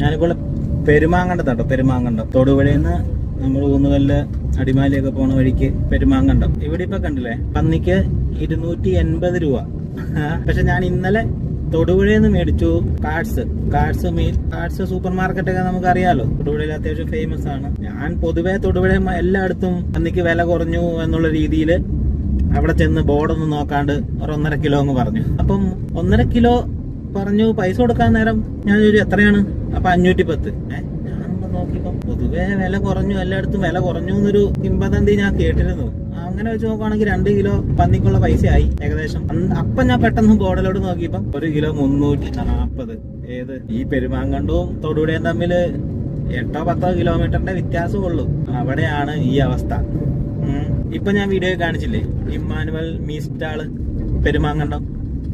ഞാനിപ്പോൾ പെരുമാങ്കണ്ടത്താണ് കേട്ടോ പെരുമാങ്കണ്ടം തൊടുപുഴയിൽ നിന്ന് നമ്മൾ ഊന്നുകല്ല് അടിമാലിയൊക്കെ പോണ വഴിക്ക് പെരുമാങ്കണ്ടം ഇവിടെ ഇപ്പൊ കണ്ടില്ലേ പന്നിക്ക് ഇരുന്നൂറ്റി എൺപത് രൂപ. പക്ഷെ ഞാൻ ഇന്നലെ തൊടുപുഴയിൽ നിന്ന് മേടിച്ചു കാർഡ്സ് കാർഡ്സ് മീൻ കാർഡ്സ് സൂപ്പർ മാർക്കറ്റ് ഒക്കെ നമുക്ക് അറിയാലോ തൊടുപുഴയിൽ അത്യാവശ്യം ഫേമസ് ആണ്. ഞാൻ പൊതുവെ തൊടുപുഴ എല്ലായിടത്തും പന്നിക്ക് വില കുറഞ്ഞു എന്നുള്ള രീതിയിൽ അവിടെ ചെന്ന് ബോർഡൊന്നും നോക്കാണ്ട് ഒരു ഒന്നര കിലോ എന്ന് പറഞ്ഞു. അപ്പം ഒന്നര കിലോ പറഞ്ഞു പൈസ കൊടുക്കാൻ നേരം ഞാൻ ചോദിച്ചു എത്രയാണ്? അപ്പൊ അഞ്ഞൂറ്റി പത്ത് ഏഹ് ഞാനൊന്ന് നോക്കിയപ്പോ പൊതുവെ വില കുറഞ്ഞു. എല്ലായിടത്തും വില കുറഞ്ഞു എന്നൊരു കിംബദന്തി ഞാൻ കേട്ടിരുന്നു. അങ്ങനെ വെച്ച് നോക്കുവാണെങ്കിൽ രണ്ട് കിലോ പന്നിക്കുള്ള പൈസ ആയി ഏകദേശം അപ്പൊ ഞാൻ പെട്ടെന്ന് ബോർഡിലോട്ട് നോക്കിയപ്പോ ഒരു കിലോ മുന്നൂറ്റി നാപ്പത്. ഏത്? ഈ പെരുമാങ്കണ്ടും തൊടുപുഴയും തമ്മിൽ എട്ടോ പത്തോ കിലോമീറ്ററിന്റെ വ്യത്യാസം ഉള്ളു. അവിടെയാണ് ഈ അവസ്ഥ. ഇപ്പൊ ഞാൻ വീഡിയോ കാണിച്ചില്ലേ? ഇമ്മാനുവൽ മീസ്റ്റാൾ പെരുമാങ്കണ്ടം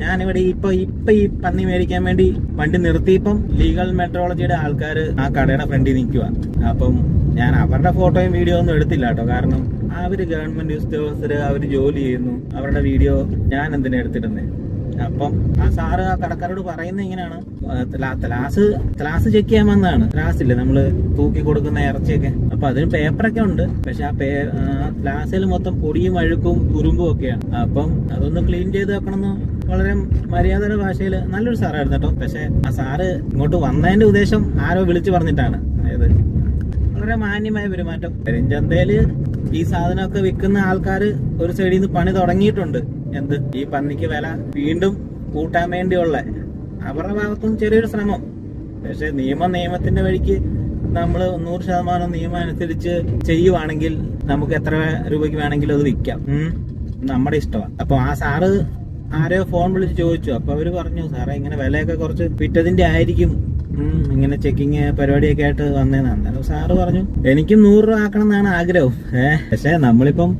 ഞാനിവിടെ ഇപ്പൊ ഇപ്പൊ ഈ പന്നി മേടിക്കാൻ വേണ്ടി വണ്ടി നിർത്തിയപ്പം ലീഗൽ മെട്രോളജിയുടെ ആൾക്കാർ ആ കടയുടെ ഫ്രണ്ടിൽ നിൽക്കുക അപ്പം ഞാൻ അവരുടെ ഫോട്ടോയും വീഡിയോ ഒന്നും എടുത്തില്ല കേട്ടോ. കാരണം അവർ ഗവൺമെന്റ് ഉദ്യോഗസ്ഥര് അവർ ജോലി ചെയ്യുന്നു. അവരുടെ വീഡിയോ ഞാൻ എന്തിനാ എടുത്തിരുന്നേ അപ്പം ആ സാറ് ആ കടക്കാരോട് പറയുന്നത് ഇങ്ങനെയാണ്. ത്ലാസ് ത്ലാസ് ചെക്ക് ചെയ്യാൻ വന്നതാണ്. ത്ലാസ് ഇല്ലേ? നമ്മൾ തൂക്കി കൊടുക്കുന്ന ഇറച്ചിയൊക്കെ. അപ്പൊ അതിന് പേപ്പറൊക്കെ ഉണ്ട്. പക്ഷെ ആ പേ ത്ലാസിൽ മൊത്തം പൊടിയും അഴുക്കും കുരുമ്പും ഒക്കെയാണ്. അപ്പം അതൊന്ന് ക്ലീൻ ചെയ്ത് വെക്കണമെന്ന് വളരെ മര്യാദയുടെ ഭാഷയിൽ നല്ലൊരു സാറായിരുന്നു കേട്ടോ. പക്ഷെ ആ സാറ് ഇങ്ങോട്ട് വന്നതിന്റെ ഉദ്ദേശം ആരോ വിളിച്ചു പറഞ്ഞിട്ടാണ്. അതായത് വളരെ മാന്യമായ പെരുമാറ്റം. പെരിഞ്ചന്തയിൽ ഈ സാധനമൊക്കെ വിൽക്കുന്ന ആൾക്കാർ ഒരു സൈഡിൽ നിന്ന് പണി തുടങ്ങിയിട്ടുണ്ട്. എന്ത്? ഈ പന്നിക്ക് വില വീണ്ടും കൂട്ടാൻ വേണ്ടിയുള്ള അവരുടെ ഭാഗത്തും ചെറിയൊരു ശ്രമം. പക്ഷെ നിയമ നിയമത്തിന്റെ വഴിക്ക് നമ്മൾ നൂറ് ശതമാനം നിയമം അനുസരിച്ച് ചെയ്യുവാണെങ്കിൽ നമുക്ക് എത്ര രൂപയ്ക്ക് വേണമെങ്കിലും അത് വിൽക്കാം. നമ്മുടെ ഇഷ്ടമാണ് അപ്പൊ ആ സാറ് ആരെയോ ഫോൺ വിളിച്ച് ചോദിച്ചു. അപ്പൊ അവർ പറഞ്ഞു സാറേ ഇങ്ങനെ വിലയൊക്കെ കുറച്ച് വിറ്റതിന്റെ ആയിരിക്കും. ഇങ്ങനെ ചെക്കിങ് പരിപാടിയൊക്കെ ആയിട്ട് വന്നേന്നാണ് അന്നേരം സാറ് പറഞ്ഞു എനിക്കും നൂറ് രൂപ ആക്കണം എന്നാണ് ആഗ്രഹം. ഏഹ് പക്ഷെ നമ്മളിപ്പം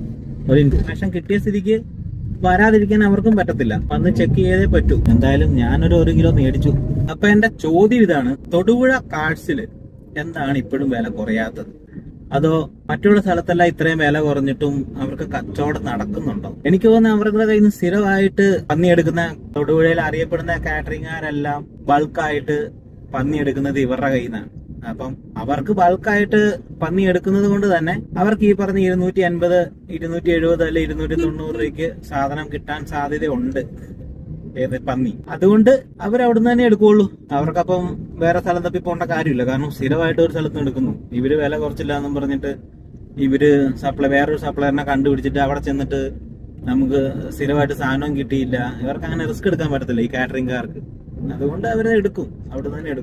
ഒരു ഇൻഫർമേഷൻ കിട്ടിയ സ്ഥിതിക്ക് വരാതിരിക്കാൻ അവർക്കും പറ്റത്തില്ല. വന്ന് ചെക്ക് ചെയ്തേ പറ്റൂ. എന്തായാലും ഞാനൊരു ഒരു കിലോ മേടിച്ചു. അപ്പൊ എന്റെ ചോദ്യം ഇതാണ് തൊടുപുഴ കാഴ്സിൽ എന്താണ് ഇപ്പോഴും വില കുറയാത്തത്? അതോ മറ്റുള്ള സ്ഥലത്തെല്ലാം ഇത്രയും വില കുറഞ്ഞിട്ടും അവർക്ക് കച്ചവടം നടക്കുന്നുണ്ടോ? എനിക്ക് തോന്നുന്നു അവരുടെ കയ്യിൽ നിന്ന് സ്ഥിരമായിട്ട് പന്നിയെടുക്കുന്ന തൊടുപുഴയിൽ അറിയപ്പെടുന്ന കാറ്ററിംഗുകാരെല്ലാം ബൾക്കായിട്ട് പന്നി എടുക്കുന്നത് ഇവരുടെ കയ്യിൽ നിന്നാണ്. അപ്പം അവർക്ക് ബൾക്കായിട്ട് പന്നി എടുക്കുന്നത് കൊണ്ട് തന്നെ അവർക്ക് ഈ പറഞ്ഞ ഇരുന്നൂറ്റി അൻപത് ഇരുന്നൂറ്റി എഴുപത് അല്ലെ ഇരുന്നൂറ്റി തൊണ്ണൂറ് രൂപയ്ക്ക് സാധനം കിട്ടാൻ സാധ്യതയുണ്ട് ഏത് പന്നി. അതുകൊണ്ട് അവർ അവിടുന്ന് തന്നെ എടുക്കുള്ളൂ. അവർക്കപ്പം വേറെ സ്ഥലം തപ്പി പോകേണ്ട കാര്യമില്ല. കാരണം സ്ഥിരമായിട്ട് ഒരു സ്ഥലത്ത് എടുക്കുന്നു. ഇവർ വില കുറച്ചില്ല എന്നും പറഞ്ഞിട്ട് ഇവർ സപ്ലൈ വേറൊരു സപ്ലയറിനെ കണ്ടുപിടിച്ചിട്ട് അവിടെ ചെന്നിട്ട് നമുക്ക് സ്ഥിരമായിട്ട് സാധനവും കിട്ടിയില്ല. ഇവർക്ക് അങ്ങനെ റിസ്ക് എടുക്കാൻ പറ്റത്തില്ല ഈ കാറ്ററിംഗ് കാർക്ക്. അതുകൊണ്ട് അവരെ എടുക്കും. അവിടെ തന്നെ എടുക്കും.